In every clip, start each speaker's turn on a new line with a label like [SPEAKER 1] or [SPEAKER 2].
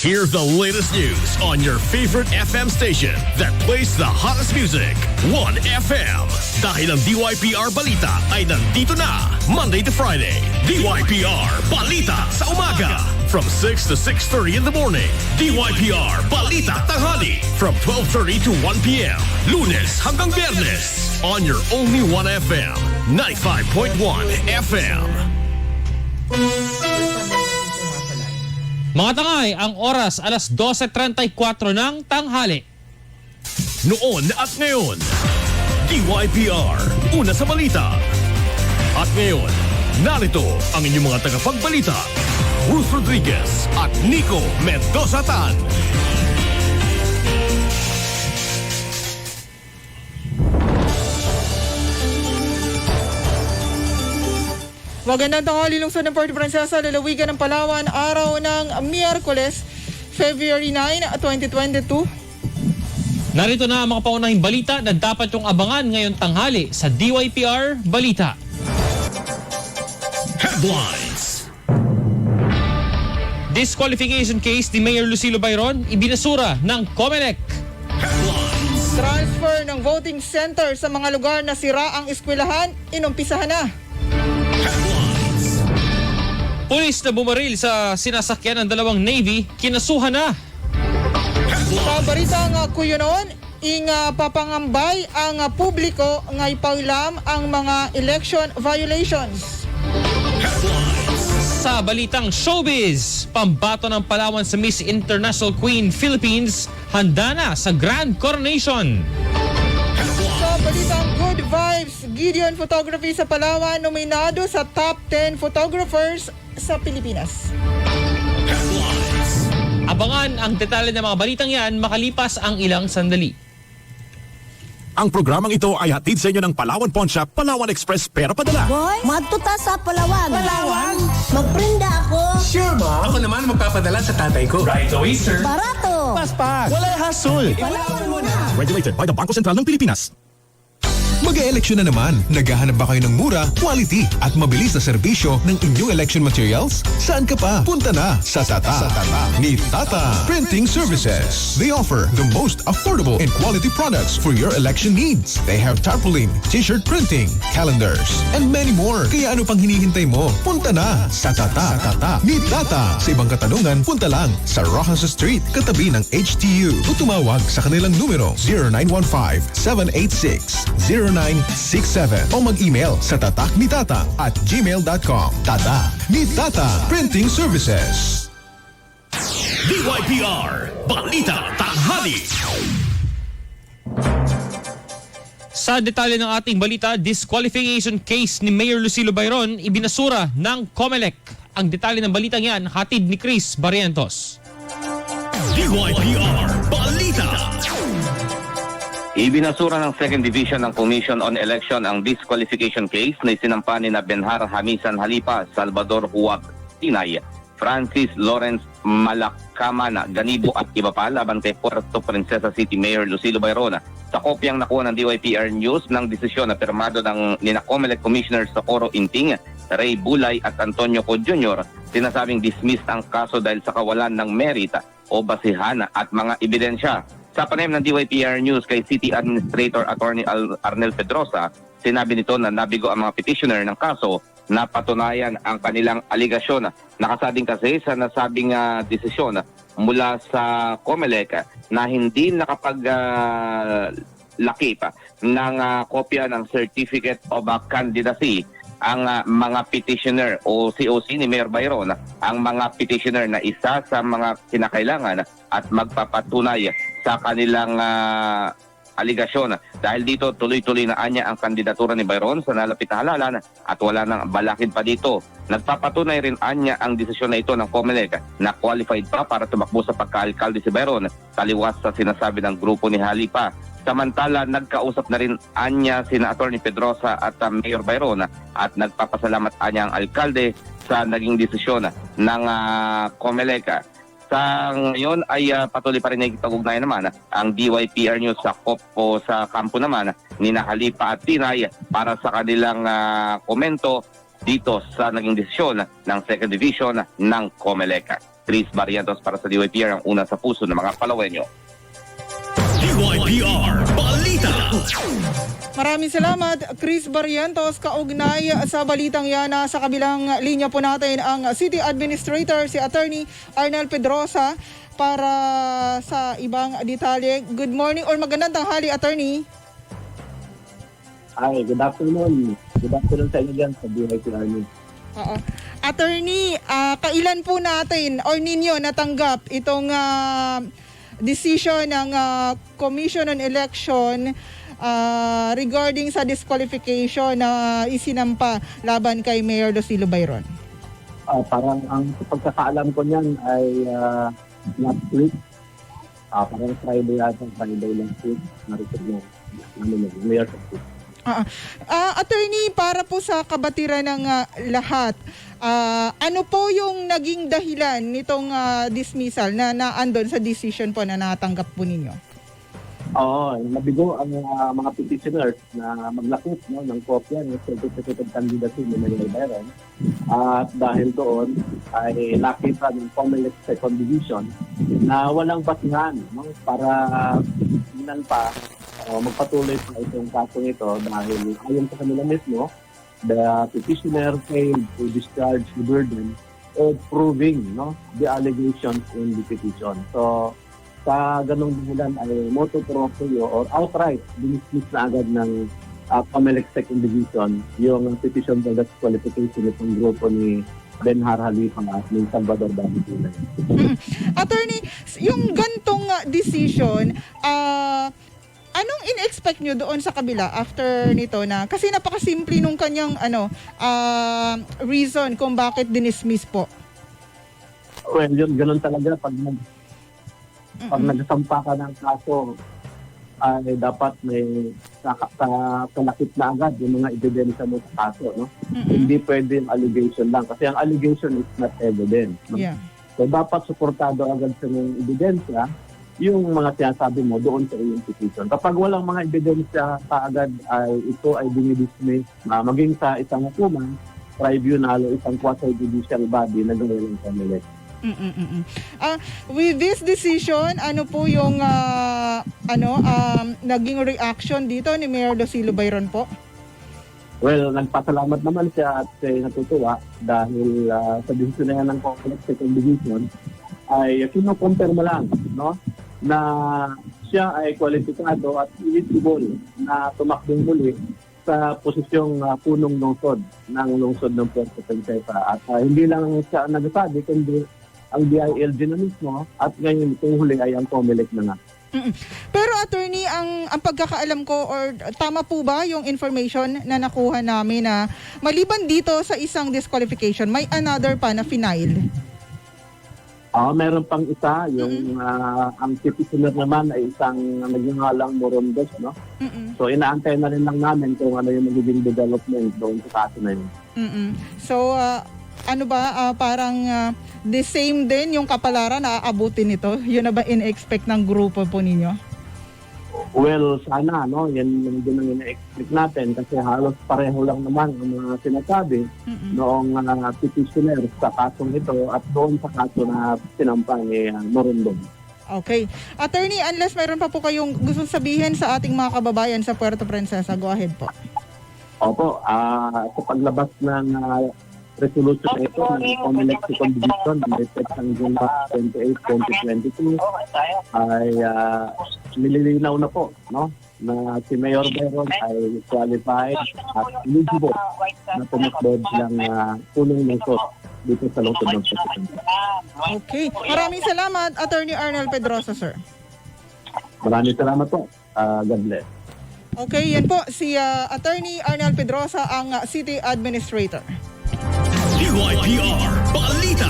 [SPEAKER 1] Hear the latest news on your favorite FM station that plays the hottest music. 1FM. Dahil ang DYPR Balita ay nandito na. Monday to Friday. DYPR Balita sa umaga. From 6 to 6.30 in the morning. DYPR Balita Tanghali. From 12.30 to 1 p.m. Lunes hanggang Biyernes. On your only 1FM. 95.1 FM.
[SPEAKER 2] Mga tangay, ang oras alas 12.34 ng tanghali.
[SPEAKER 1] Noon at ngayon. DYPR, una sa balita. At ngayon, narito ang inyong mga tagapagbalita. Ruth Rodriguez at Nico Mendoza Tan.
[SPEAKER 3] Magandang tanghali lungsod ng Puerto Princesa, lalawigan ng Palawan, araw ng Miyerkules, February 9, 2022.
[SPEAKER 2] Narito na ang mga paunahing balita na dapat yung abangan ngayon tanghali sa DYPR Balita.
[SPEAKER 1] Headlines.
[SPEAKER 2] Disqualification case ni Mayor Lucilo Bayron ibinasura ng COMELEC.
[SPEAKER 1] Headlines.
[SPEAKER 3] Transfer ng voting center sa mga lugar na sira ang eskwelahan, inumpisahan na.
[SPEAKER 2] Pulis na bumaril sa sinasakyan ng dalawang Navy, kinasuhan na.
[SPEAKER 3] Sa balita nga kuyo noon, ing ah, papangambay ang publiko nga ipaulam ang mga election violations.
[SPEAKER 2] Sa balitang showbiz, pambato ng Palawan sa Miss International Queen Philippines, handa na sa Grand Coronation.
[SPEAKER 3] Sa balitang good vibes, Gideon Photography sa Palawan nominado sa top 10 photographers sa Pilipinas.
[SPEAKER 2] Abangan ang detalye ng mga balitang yan makalipas ang ilang sandali.
[SPEAKER 4] Ang programang ito ay hatid sa inyo ng Palawan Pawn Shop, Palawan Express Pera Padala.
[SPEAKER 5] Boy, madtuta sa Palawan. Palawan? Magprinda ako.
[SPEAKER 6] Sure, ma. Ako naman magpapadala sa tatay ko. Right away, sir.
[SPEAKER 5] Barato.
[SPEAKER 4] Paspas! Walay hassle!
[SPEAKER 5] Palawan mo na.
[SPEAKER 4] Regulated by the Bangko Sentral ng Pilipinas.
[SPEAKER 7] Mag-e-eleksyon na naman. Naghahanap ba kayo ng mura, quality at mabilis na serbisyo ng inyong election materials? Saan ka pa? Punta na sa Tata. Sa Tata. Ni Tata Printing Services. They offer the most affordable and quality products for your election needs. They have tarpaulin, t-shirt printing, calendars, and many more. Kaya ano pang hinihintay mo? Punta na sa Tata. Sa Tata. Ni Tata. Sa ibang katanungan, punta lang sa Rojas Street, katabi ng HTU. O tumawag sa kanilang numero 0915-786-0967 o mag-email sa tataknitata at gmail.com. Tata. Ni Tata Printing Services.
[SPEAKER 1] DYPR, Balita Tanghali.
[SPEAKER 2] Sa detalye ng ating balita, disqualification case ni Mayor Lucilo Bayron ibinasura ng COMELEC. Ang detalye ng balitang yan, hatid ni Chris Barrientos.
[SPEAKER 1] DYPR, Balita.
[SPEAKER 8] Ibinasura ng Second Division ng Commission on Election ang disqualification case na isinampa ni na Benhar Hamisan Halipa, Salvador Huwag Tinay, Francis Lawrence Malacamana Ganibo at iba pa laban kay Puerto Princesa City Mayor Lucilo Bayrona. Sa kopyang nakuha ng DYPR News ng desisyon na pirmado ng nina Comelec Commissioner Socorro Inting, Ray Bulay at Antonio Co. Jr., sinasabing dismissed ang kaso dahil sa kawalan ng merita o basihan at mga ebidensya. Sa panayam ng DYPR News kay City Administrator Attorney Arnel Pedrosa, sinabi nito na nabigo ang mga petitioner ng kaso na patunayan ang kanilang aligasyon. Nakasading kasi sa nasabing ah, desisyon mula sa COMELEC na hindi nakapag ah, lakip ng ah, kopya ng Certificate of Candidacy ang ah, mga petitioner o COC ni Mayor Bayron ang mga petitioner na isa sa mga kinakailangan at magpapatunay sa kanilang ah, aligasyon. Dahil dito tuloy-tuloy na anya ang kandidatura ni Bayron sa nalapit na halalan at wala nang balakid pa dito. Nagpapatunay rin anya ang desisyon na ito ng COMELEC na qualified pa para tumakbo sa pagkaalkalde si Bayron taliwas sa sinasabi ng grupo ni Halipa. Samantala, nagkausap na rin anya sina Attorney Pedrosa at uh, Mayor Bayron at nagpapasalamat anya ang alkalde sa naging desisyon ng uh, COMELEC. Sa ngayon ay ah, patuloy pa rin nagkipag-ugnayan naman ang DYPR News sa Kopo sa kampo naman ni Halipa at Tinay para sa kanilang ah, komento dito sa naging desisyon ng Second Division ng Comelec. Chris Barrientos para sa DYPR ang una sa puso ng mga Palawenyo.
[SPEAKER 1] DYPR Balita.
[SPEAKER 3] Maraming salamat, Chris Barrientos. Kaugnay sa balitang yan, sa kabilang linya po natin ang City Administrator, si Attorney Arnel Pedrosa, para sa ibang detalye. Good morning or magandang tanghali, Attorney.
[SPEAKER 9] Hi, good afternoon. Good afternoon sa inyo dyan sa BYC Army.
[SPEAKER 3] Oo. Attorney, ah, kailan po natin or ninyo natanggap itong ah, decision ng ah, Commission on Election ah, regarding sa disqualification na isinampa laban kay Mayor Lucilo Bayron?
[SPEAKER 9] Ah, parang ang pagkakaalam ko niyan ay ah, last week. Ah, parang Friday yata, Friday last week. Narinig mo. Ano Mayor Office.
[SPEAKER 3] Ah, ah, attorney, para po sa kabatiran ng ah, lahat, ah, ano po yung naging dahilan nitong ah, dismissal na naandon sa decision po na natanggap po ninyo?
[SPEAKER 9] Oo, nabigo ang ah, mga petitioners na maglakip no, ng kopya ng certificate of candidacy ni Mayor Byron. At dahil doon ay nakita ng COMELEC Second Division na walang basihan no, para tingnan pa o magpatuloy pa itong kaso ito dahil ayon sa kanila mismo, the petitioner failed to discharge the burden of proving no, the allegations in the petition. So, sa ganong dahilan ay motu proprio or outright dinismiss na agad ng uh, COMELEC Second Division yung petition for disqualification itong grupo ni Benhar Halifa at ni Salvador Dami Tulay.
[SPEAKER 3] Attorney, yung gantong ah, decision, ah, anong in-expect nyo doon sa kabila after nito na kasi napakasimple nung kanyang ano ah, reason kung bakit dinismiss po.
[SPEAKER 9] Well, yun, ganun talaga pag nag pag nagsampa ka ng kaso ay dapat may sa, sa, kalakip na agad yung mga ebidensya mo sa kaso, no? Hindi pwede yung allegation lang kasi ang allegation is not evidence. no?
[SPEAKER 3] Yeah.
[SPEAKER 9] So dapat suportado agad sa mga ebidensya yung mga sinasabi mo doon sa iyong petition. Kapag walang mga ebidensya kaagad ay ito ay dinidismiss na maging sa isang hukuman, tribunal o isang quasi-judicial body na gawin ng Comelec.
[SPEAKER 3] Mm-mm-mm. Ah, with this decision, ano po yung ah, ano um, naging reaction dito ni Mayor Lucilo Bayron po?
[SPEAKER 9] Well, nagpasalamat naman siya at siya natutuwa dahil ah, sa desisyon na yan ng Comelec Second Division ay kinukumpirma lang no, na siya ay kwalipikado at eligible na tumakbong muli sa posisyong ah, punong lungsod ng lungsod ng Puerto Princesa. At ah, hindi lang siya ang nagsasabi, kundi ang DILG na mismo at ngayon itong huli ay ang COMELEC na nga.
[SPEAKER 3] Pero attorney, ang ang pagkakaalam ko or tama po ba yung information na nakuha namin na maliban dito sa isang disqualification, may another pa na final?
[SPEAKER 9] Ah, meron pang isa, yung ah, ang petitioner naman ay isang nagngangalang Morondos, no?
[SPEAKER 3] Mm-mm.
[SPEAKER 9] So inaantay na rin lang namin kung ano yung magiging development doon sa kaso na yun.
[SPEAKER 3] Mm-mm. So ah, ano ba ah, parang ah, the same din yung kapalaran na aabutin nito? Yun na ba in-expect ng grupo po ninyo?
[SPEAKER 9] Well, sana, no? Yan yung din ang ina-expect natin kasi halos pareho lang naman ang mga sinasabi
[SPEAKER 3] Mm-mm.
[SPEAKER 9] noong uh, petitioner sa kasong ito at doon sa kaso na sinampa ni uh, Morondon.
[SPEAKER 3] Okay. Attorney, unless mayroon pa po kayong gusto sabihin sa ating mga kababayan sa Puerto Princesa, go ahead po.
[SPEAKER 9] Opo, ah sa paglabas ng ah, resolution na ito ng Comelec Second Division ng effect hanggang March 28, 2022 ay uh, nililinaw na po no na si Mayor Beron ay qualified at eligible na tumakbo ng uh, punong lungsod dito sa lungsod ng President.
[SPEAKER 3] Okay. Maraming salamat, Attorney Arnel Pedrosa, sir.
[SPEAKER 9] Maraming salamat po. Ah, God bless.
[SPEAKER 3] Okay, yan po si ah, Attorney Arnel Pedrosa, ang ah, City Administrator.
[SPEAKER 1] DYPR Balita.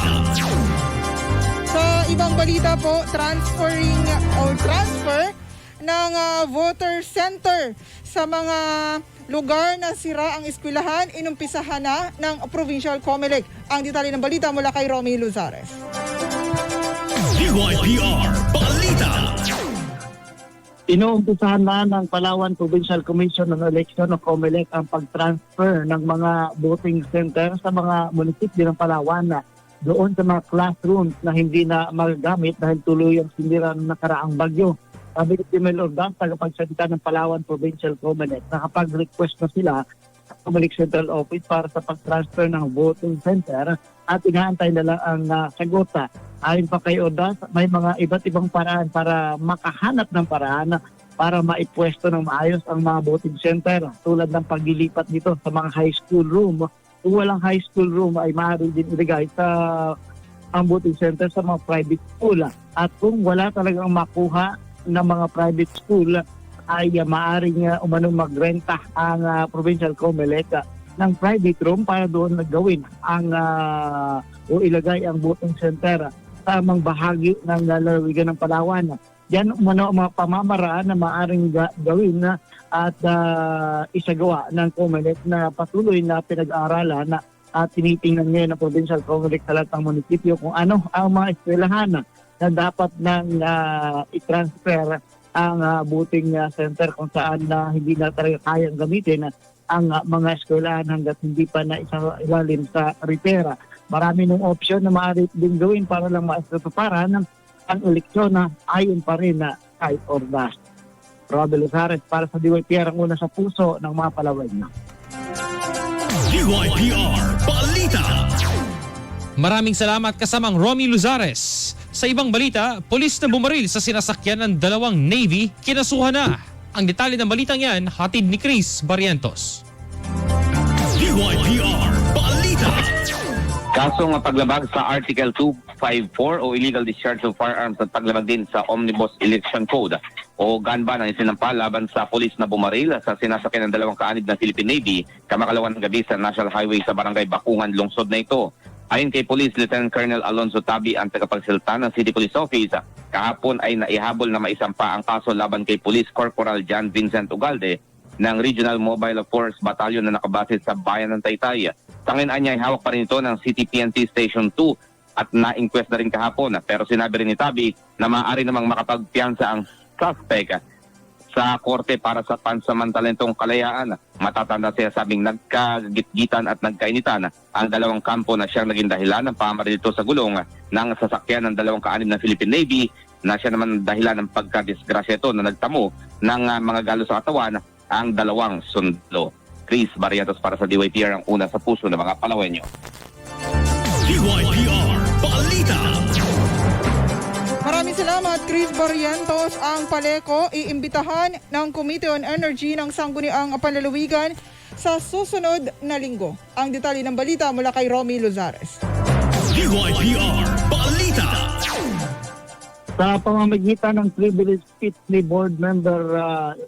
[SPEAKER 3] Sa ibang balita po, transferring or transfer ng ah, voter center sa mga lugar na sira ang eskwelahan, inumpisahan na ng Provincial Comelec. Ang detalye ng balita mula kay Romy Luzares.
[SPEAKER 1] DYPR Balita.
[SPEAKER 10] Inuumpisahan na ng Palawan Provincial Commission on Election o COMELEC ang pag-transfer ng mga voting center sa mga munisipyo ng Palawan na doon sa mga classrooms na hindi na magagamit dahil tuloy ang sinira ng nakaraang bagyo. Sabi ni Timel Ordaz, tagapagsalita ng Palawan Provincial Comelec, nakapag-request na sila sa Comelec Central Office para sa pag-transfer ng voting center at inaantay na lang ang uh, sagota. Ayon pa kay Ordaz, may mga iba't ibang paraan para makahanap ng paraan para maipwesto ng maayos ang mga voting center tulad ng paglilipat nito sa mga high school room. Kung walang high school room ay maaari din ilagay sa ang voting center sa mga private school. At kung wala talagang makuha ng mga private school ay uh, maaaring uh, umanong magrenta ang uh, provincial COMELEC uh, ng private room para doon nagawin ang uh, o ilagay ang voting center sa amang bahagi ng lalawigan ng Palawan. Yan umano ang mga pamamaraan na maaaring ga- gawin na at uh, isagawa ng COMELEC na patuloy na pinag-aaralan na at tinitingnan ngayon ng Provincial COMELEC sa lahat ng munisipyo kung ano ang mga eskwelahan na dapat nang uh, i-transfer ang uh, booting uh, center kung saan na hindi na talaga kayang gamitin ang uh, mga eskwelahan hanggat hindi pa na isa ilalim sa repera. Marami ng option na maaari din gawin para lang maisatuparan ang eleksyon na ayon pa rin na kahit ordas. Robel Osares para sa DYPR ang una sa puso ng mga Palawan.
[SPEAKER 1] DYPR Balita.
[SPEAKER 2] Maraming salamat kasamang Romy Luzares. Sa ibang balita, polis na bumaril sa sinasakyan ng dalawang Navy, kinasuhan na. Ang detalye ng balitang yan, hatid ni Chris Barrientos.
[SPEAKER 1] DYPR.
[SPEAKER 8] Kaso nga paglabag sa Article 254 o illegal discharge of firearms at paglabag din sa Omnibus Election Code o gun ban ang isinampa laban sa polis na bumaril sa sinasakyan ng dalawang kaanib ng Philippine Navy kamakalawan ng gabi sa National Highway sa Barangay Bakungan, lungsod na ito. Ayon kay Police Lieutenant Colonel Alonzo Tabi ang tagapagsalita ng City Police Office, kahapon ay naihabol na maisampa ang kaso laban kay Police Corporal John Vincent Ugalde ng Regional Mobile Force Battalion na nakabase sa bayan ng Taytay. Tanginan niya ay hawak pa rin ito ng City PNP Station 2 at na-inquest na rin kahapon. Pero sinabi rin ni Tabi na maaari namang makapagpiyansa ang suspect sa korte para sa pansamantalentong kalayaan. Matatanda siya sabing nagkagitgitan at nagkainitan ang dalawang kampo na siyang naging dahilan ng pamaril ito sa gulong ng sasakyan ng dalawang kaanib ng Philippine Navy na siya naman dahilan ng pagkadisgrasya ito na nagtamo ng ah, mga galo sa katawan ang dalawang sundlo. Chris Barrientos para sa DYPR ang una sa puso ng mga Palawenyo.
[SPEAKER 1] DYPR Balita.
[SPEAKER 3] Maraming salamat, Chris Barrientos. Ang Paleco iimbitahan ng Committee on Energy ng Sangguniang Panlalawigan sa susunod na linggo. Ang detalye ng balita mula kay Romy Lozares.
[SPEAKER 1] DYPR Balita.
[SPEAKER 10] Sa pamamagitan ng privilege speech ni board member uh,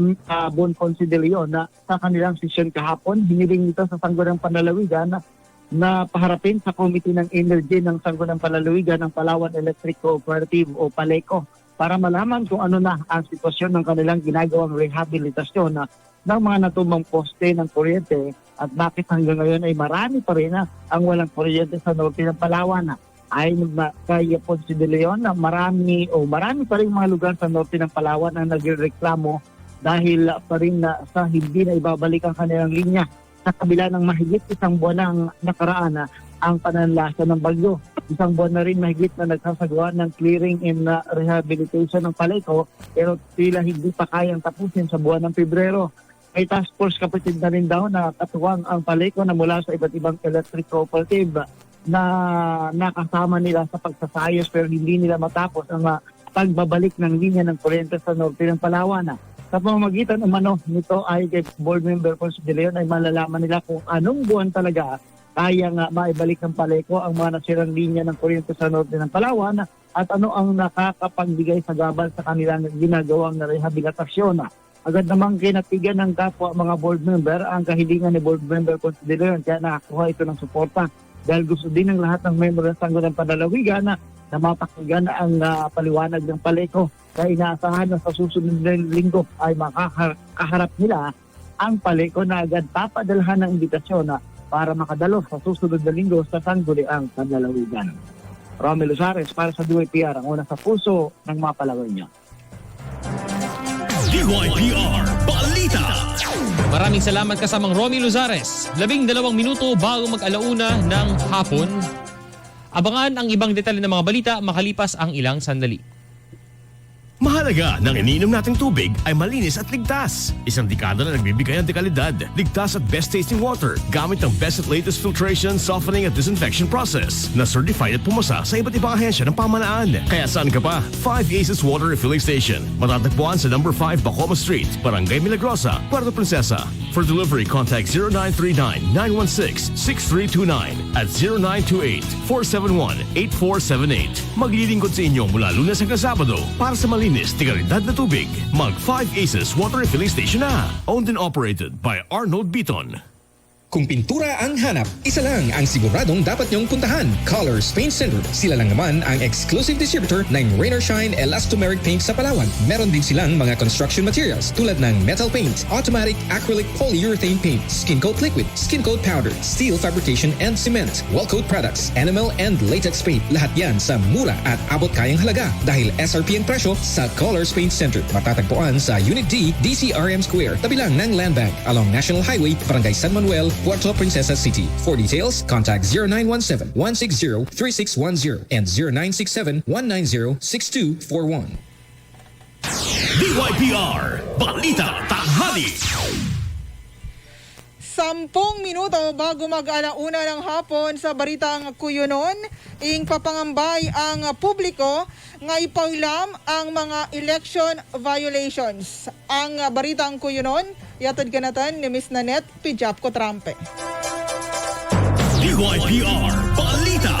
[SPEAKER 10] uh, Bon Ponce de Leon na sa kanilang session kahapon, hiniling nito sa Sangguniang Panlalawigan na, na paharapin sa Committee ng Energy ng Sangguniang Panlalawigan ng Palawan Electric Cooperative o PALECO para malaman kung ano na ang sitwasyon ng kanilang ginagawang rehabilitasyon na ng mga natumbang poste ng kuryente at bakit hanggang ngayon ay marami pa rin na ang walang kuryente sa norte ng Palawan. Na kay Ponce de Leon na marami o marami pa rin mga lugar sa norte ng Palawan ang nagreklamo dahil pa rin na sa hindi na ibabalik ang kanilang linya sa kabila ng mahigit isang buwan ng nakaraan na ang pananlasa ng bagyo. Isang buwan na rin mahigit na nagsasagawa ng clearing and uh, rehabilitation ng Paleco pero tila hindi pa kayang tapusin sa buwan ng Pebrero. May task force kapatid na rin daw na katuwang ang Paleco na mula sa iba't ibang electric cooperative na nakasama nila sa pagsasayos pero hindi nila matapos ang uh, pagbabalik ng linya ng kuryente sa norte ng Palawan. Sa pamamagitan umano nito ay kay board member Ponce Leon ay malalaman nila kung anong buwan talaga kaya nga maibalik ng Paleco ang mga nasirang linya ng kuryente sa norte ng Palawan at ano ang nakakapagbigay sa gabal sa kanilang ginagawang na rehabilitasyon. Agad namang kinatigan ng kapwa mga board member ang kahilingan ni board member Ponce de Leon kaya nakakuha ito ng suporta dahil gusto din ng lahat ng member ng Sangguniang Panlalawigan na, na mapakinggan ang uh, paliwanag ng Paleco kaya inaasahan na sa susunod na linggo ay makakaharap nila ang Paleco na agad papadalhan ng imbitasyon na para makadalo sa susunod na linggo sa Sangguniang Panlalawigan. Romel Usares para sa DYPR ang una sa puso ng mga Palawan niya.
[SPEAKER 1] DYPR Balita.
[SPEAKER 2] Maraming salamat kasamang Romy Luzares. Labing dalawang minuto bago mag-alauna ng hapon, Abangan ang ibang detalye ng mga balita makalipas ang ilang sandali.
[SPEAKER 1] Mahalaga ng iniinom nating tubig ay malinis at ligtas. Isang dekada na nagbibigay ng dekalidad, ligtas at best tasting water gamit ang best at latest filtration, softening at disinfection process na certified at pumasa sa iba't ibang ahensya ng pamanaan. Kaya saan ka pa? 5 Aces Water Refilling Station. Matatagpuan sa number 5 Bacoma Street, Barangay Milagrosa, Puerto Princesa. For delivery, contact 0939-916-6329 at 0928-471-8478. Maglilingkod sa inyo mula lunes hanggang Sabado para sa malinis, tigalidad na tubig. Mag 5 Aces Water Refilling Station na. Owned and operated by Arnold Beaton.
[SPEAKER 11] Kung pintura ang hanap, isa lang ang siguradong dapat niyong puntahan. Colors Paint Center. Sila lang naman ang exclusive distributor ng Rain or Shine Elastomeric Paint sa Palawan. Meron din silang mga construction materials tulad ng metal paint, automatic acrylic polyurethane paint, skin coat liquid, skin coat powder, steel fabrication and cement, wall coat products, enamel and latex paint. Lahat yan sa mura at abot kayang halaga dahil SRP ang presyo sa Colors Paint Center. Matatagpuan sa Unit D, DCRM Square, tabi lang ng Land Bank along National Highway, Barangay San Manuel, Puerto Princesa City. For details, contact 0917-160-3610 and 0967-190-6241.
[SPEAKER 1] DYPR Balita Tanghali.
[SPEAKER 3] Sampung minuto bago mag-alauna ng hapon sa Baritang Kuyunon, ing papangambay ang publiko nga ipaulam ang mga election violations. Ang Baritang Kuyunon, yatad ganatan ni Miss Nanette Pijap Kotrampe.
[SPEAKER 1] DYPR Balita.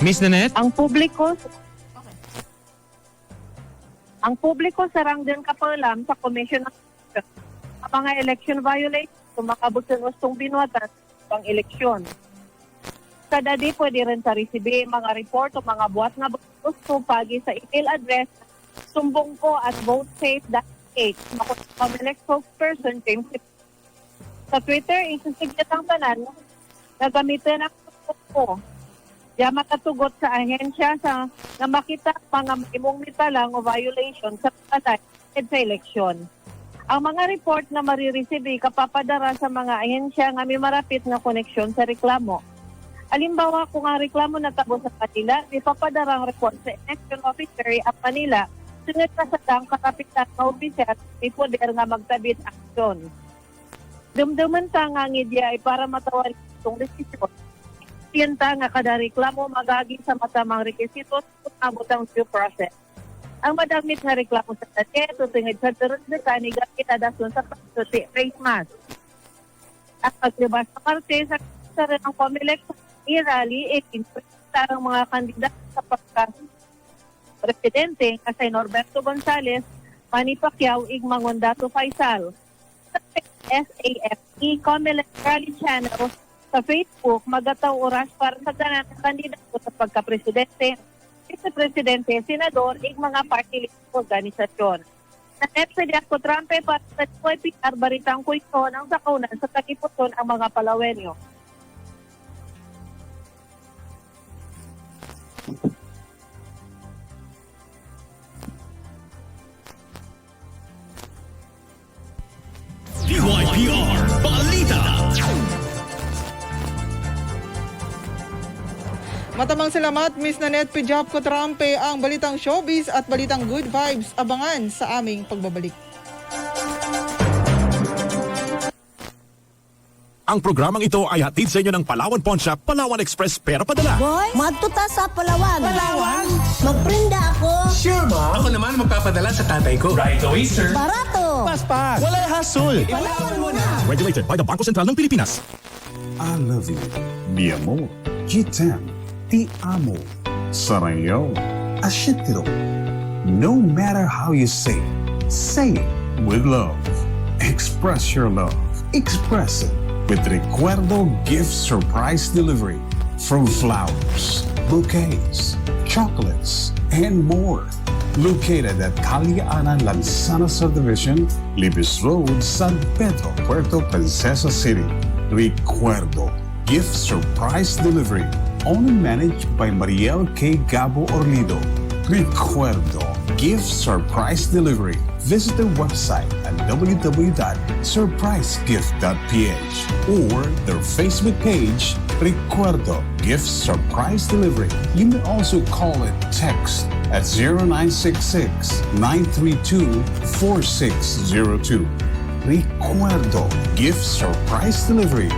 [SPEAKER 2] Miss Nanette?
[SPEAKER 12] Ang publiko ang publiko sarang din kapalam sa Commission ng ang mga election violations kung makabot sa gustong binuatan pang eleksyon. Sa dadi pwede rin sa resibi mga report o mga buhat nga gusto pagi sa email address sumbong ko at votesafe.8 Makulit spokesperson James Sa Twitter, isusigit ang tanan na gamitin ang ko Diya makatugot sa ahensya sa na makita mga imong lang o violation sa patay sa eleksyon. Ang mga report na marireceive kapapadara sa mga ahensya nga may marapit na koneksyon sa reklamo. Alimbawa, kung ang reklamo natabo sa kanila, ipapadara ang report sa election officer at Manila, sunod na sa dang kakapitan ng opisya at may poder nga magtabit aksyon. Dumduman ta nga ngidya ay para matawal itong desisyon Siyenta nga kada reklamo magagi sa matamang rekisito at abot ang due process. Ang madamit nga reklamo sa dati, tusingid sa turun na kaniga kitadason sa pagsuti face mask. At paglibas sa parte sa sa rin ang Comelec i-rally, ikinpita ang mga kandidato sa pagka presidente kasi Norberto Gonzales, Manny Pacquiao, Igmangon Dato Faisal. Sa SAFE Comelec Rally Channel, sa Facebook, magataw oras para sa tanan kandidato sa pagka-presidente, vice-presidente, senador, ig mga party list organisasyon. Sa pwede ako Trump para sa YPR baritang kuito ng sakaunan sa tagiputon ang mga palawenyo.
[SPEAKER 3] Matamang salamat, Miss Nanette Pijap Kotrampe, ang balitang showbiz at balitang good vibes. Abangan sa aming pagbabalik.
[SPEAKER 4] Ang programang ito ay hatid sa inyo ng Palawan Pawn Shop, Palawan Express Pero Padala.
[SPEAKER 5] Boy, madtuta sa Palawan. Palawan? Magprinda ako.
[SPEAKER 6] Sure ba? Ako naman magpapadala sa tatay ko. Right away, sir.
[SPEAKER 5] Barato.
[SPEAKER 4] Paspas! Wala hassle!
[SPEAKER 5] Palawan mo na.
[SPEAKER 4] Regulated by the Bangko Sentral ng Pilipinas.
[SPEAKER 13] I love you. Mi amor. Kitan. Ti amo. Sarayo. Ashitiro. No matter how you say it, say it with love. Express your love. Express it with Recuerdo Gift Surprise Delivery from flowers, bouquets, chocolates, and more. located at Caliana Lanzana Subdivision, Libis Road, San Pedro, Puerto Princesa City. Recuerdo, gift surprise delivery, only managed by Mariel K. Gabo Orlido. Recuerdo, gift surprise delivery. Visit their website at www.surprisegift.ph or their Facebook page, Recuerdo Gift Surprise Delivery. You may also call it text at 0966 932 4602. Recuerdo Gift Surprise Delivery.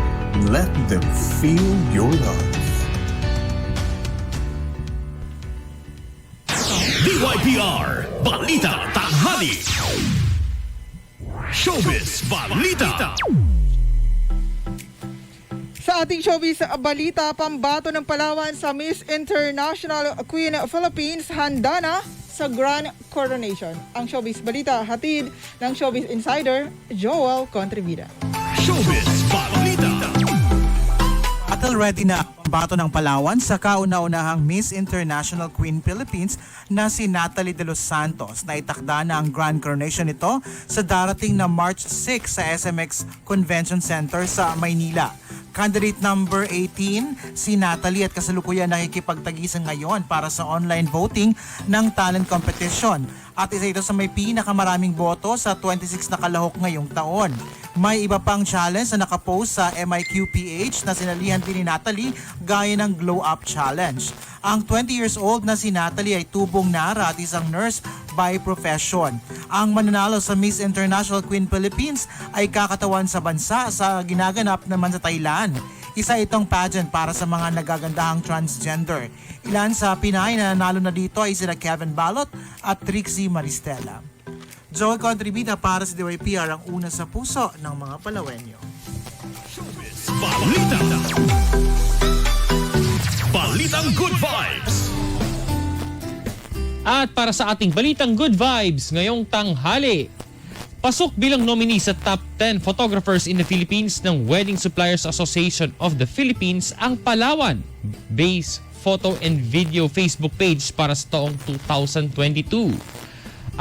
[SPEAKER 13] Let them feel your love.
[SPEAKER 1] DYPR Balita Tanghali Showbiz Balita
[SPEAKER 3] Sa ating showbiz balita, pambato ng Palawan sa Miss International Queen Philippines handa na sa Grand Coronation. Ang showbiz balita hatid ng showbiz insider Joel Contribida.
[SPEAKER 1] Showbiz
[SPEAKER 14] Battle ready na ang bato ng Palawan sa kauna-unahang Miss International Queen Philippines na si Natalie De Los Santos na itakda na ang Grand Coronation nito sa darating na March 6 sa SMX Convention Center sa Maynila. Candidate number 18, si Natalie at kasalukuyan nakikipagtagisan ngayon para sa online voting ng talent competition. At isa ito sa may pinakamaraming boto sa 26 na kalahok ngayong taon. May iba pang challenge na nakapost sa MIQPH na sinalihan din ni Natalie gaya ng Glow Up Challenge. Ang 20 years old na si Natalie ay tubong nara at isang nurse by profession. Ang mananalo sa Miss International Queen Philippines ay kakatawan sa bansa sa ginaganap naman sa Thailand. Isa itong pageant para sa mga nagagandahang transgender. Ilan sa Pinay na nanalo na dito ay sila Kevin Balot at Trixie Maristela. Joel Contribita para sa DYPR ang una sa puso ng mga Palawenyo.
[SPEAKER 1] Balita Balitang Good Vibes
[SPEAKER 2] At para sa ating balitang good vibes ngayong tanghali, pasok bilang nominee sa top 10 photographers in the Philippines ng Wedding Suppliers Association of the Philippines ang Palawan Base Photo and Video Facebook page para sa taong 2022.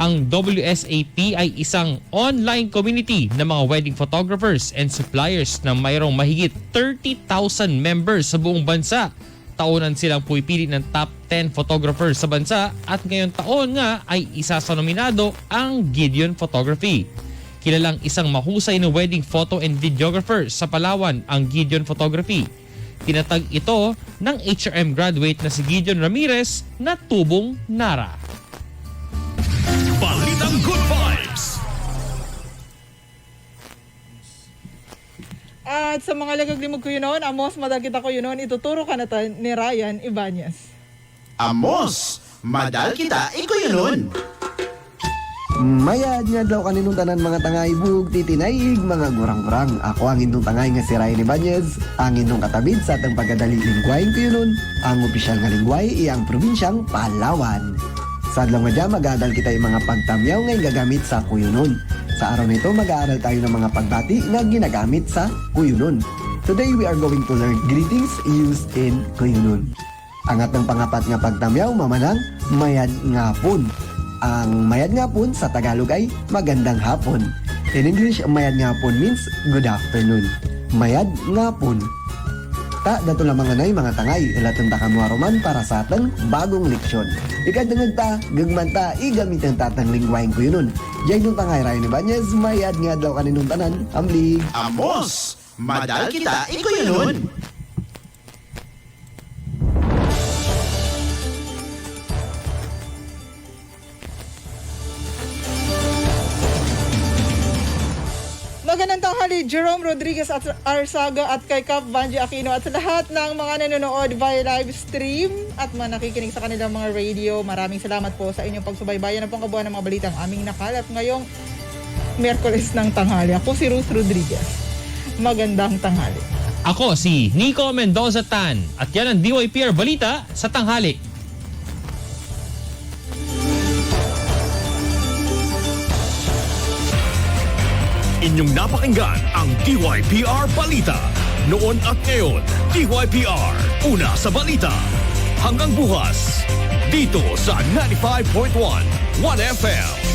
[SPEAKER 2] Ang WSAP ay isang online community ng mga wedding photographers and suppliers na mayroong mahigit 30,000 members sa buong bansa. Taonan silang pumipili ng top 10 photographers sa bansa at ngayong taon nga ay isa sa nominado ang Gideon Photography. Kilalang isang mahusay na wedding photo and videographer sa Palawan ang Gideon Photography. Tinatag ito ng HRM graduate na si Gideon Ramirez na tubong Nara.
[SPEAKER 3] At sa mga lagaglimog ko yun noon, amos madagita ko yun noon, ituturo ka na ta ni Ryan Ibanez.
[SPEAKER 15] Amos, madal kita, iko yun
[SPEAKER 16] Mayad nga daw kaninong tanan mga tangay bug titinaig mga gurang-gurang. Ako ang inyong tangay nga si Ryan Ibanez, ang inyong katabid sa atang pagdadali lingwain ko yun ang opisyal nga lingway iyang probinsyang Palawan. Sa adlaw nga dyan, mag-aadal kita yung mga pagtamyaw nga gagamit sa kuyunon. Sa araw nito, mag-aaral tayo ng mga pagbati nga ginagamit sa kuyunon. Today, we are going to learn greetings used in kuyunon. Ang atang pangapat nga pagtamyaw, mamanang mayad nga pun. Ang mayad nga pun sa Tagalog ay magandang hapon. In English, mayad nga pun means good afternoon. Mayad nga pun. Ta, dato lamang anay mga tangay, ilatong ta kamuaroman para sa atang bagong leksyon. Ikadungag ta, gagman ta, igamit ang tatang lingwain ko yun. Diyan nung tangay Ryan Ibanez, mayad nga daw kaninong tanan, amlig.
[SPEAKER 15] Amos, madal kita, iko yun
[SPEAKER 3] Jerome Rodriguez at Arsaga at kay Cap Banji Aquino at lahat ng mga nanonood via live stream at mga nakikinig sa kanilang mga radio. Maraming salamat po sa inyong pagsubaybayan ng pangkabuhan ng mga balitang aming nakalap ngayong Merkules ng tanghali. Ako si Ruth Rodriguez. Magandang tanghali.
[SPEAKER 2] Ako si Nico Mendoza Tan at yan ang DYPR Balita sa tanghali.
[SPEAKER 1] Inyong napakinggan ang DYPR Balita. Noon at ngayon, DYPR, una sa balita. Hanggang bukas, Dito sa 95.1, 1FM.